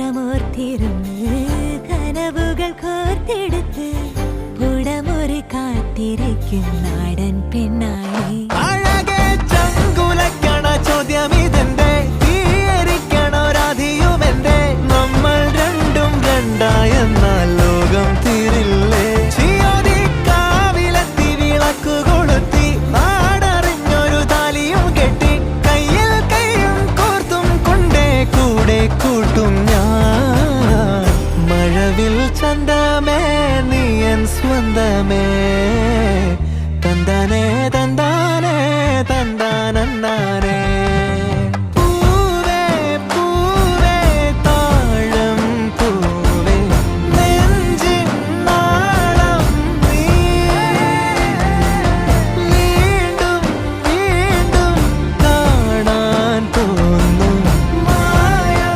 മാത്രമോർത്തിരുന്ന് കനവുകൾ കോർത്തെടുത്ത് പുടമുറി കാത്തിരിക്കും നാടൻ പെണ്ണായി. സ്വന്തമേ